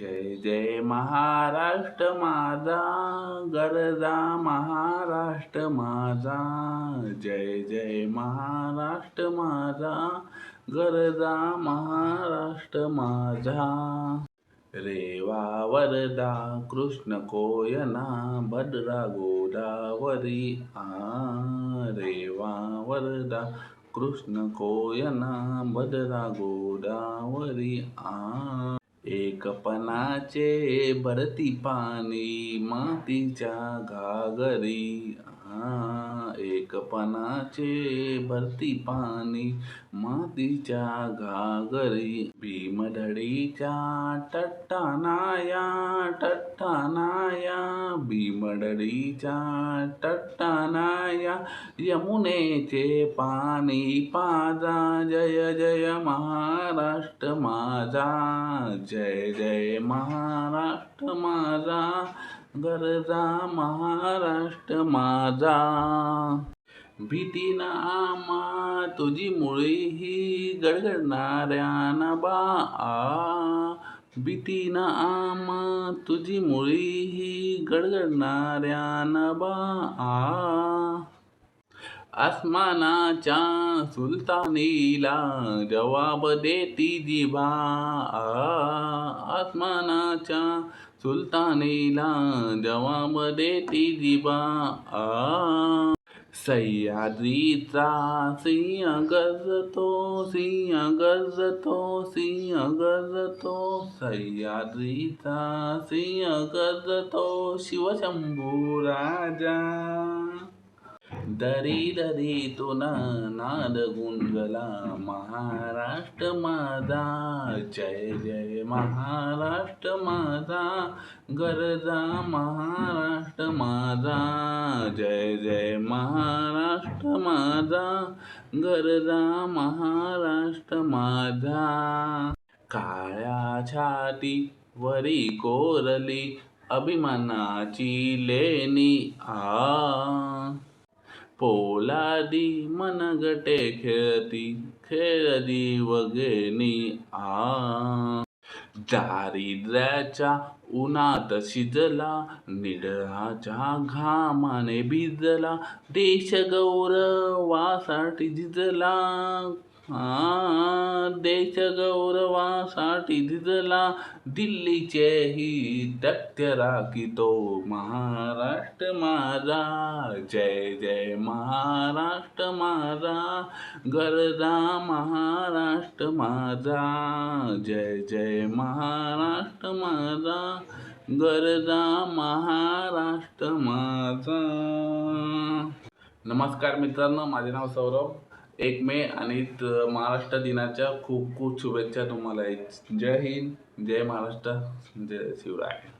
जय जय महाराष्ट्र माझा गरजा महाराष्ट्र माझा. जय जय महाराष्ट्र माझा गरजा महाराष्ट्र माझा. रेवा वरदा कृष्ण कोयना भद्रा गोदावरी. आ रेवा वरदा कृष्ण कोयना भद्रा गोदावरी. आ एकपणाचे भरती पाणी मातीच्या घागरी. हा एक पानाचे भरती पाणी मातीच्या घागरी भीमधडीच्या टट्टानाया टट्टानाया भीमधडीच्या टट्टानाया यमुनेचे पाणी पाजा जय जय महाराष्ट्र माझा जय जय महाराष्ट्र माझा गरजा महाराष्ट्र माझा. भीती ना आमा तुझी मुळी ही गडगडणाऱ्या बा आ भीती ना आमा तुझी मुळी ही गडगडणाऱ्या बा आ आसमानाच्या सुलतानीला जवाब देती जिभा आ, आसमानाच्या सुलतानीला जवाब ती जिभा आ. सह्याद्रीचा सिंह गजतो सिंह गजतो सिंह गजतो. सह्याद्रीचा सिंह गजतो शिवशंभू राजा. दरी ना नाद गुंजला महाराष्ट्र माझा. जय जय महाराष्ट्र माझा. गरजा महाराष्ट्र माझा. जय जय महाराष्ट्र माझा. गरजा महाराष्ट्र माझा. काळ्या छाती वरी कोरली अभिमानाची लेणी आ. पोलादी मनगटे खेळती खेळदी वगेनी आ. दारिद्र्याच्या उन्हात शिजला निडळाच्या घामाने भिजला देश गौरवासाठी झिजला आ. देश गौरवासाठी झिजला दिल्लीचेही दत्य राखितो महाराष्ट्र माझा. जय जय महाराष्ट्र माझा. गरजा महाराष्ट्र माझा. जय जय महाराष्ट्र माझा. गरजा महाराष्ट्र माझा. नमस्कार मित्रांनो माझे नाव सौरभ. एक मे आणि त- महाराष्ट्र दिनाच्या खूप खूप शुभेच्छा तुम्हाला. जय हिंद जय महाराष्ट्र जय शिवराय.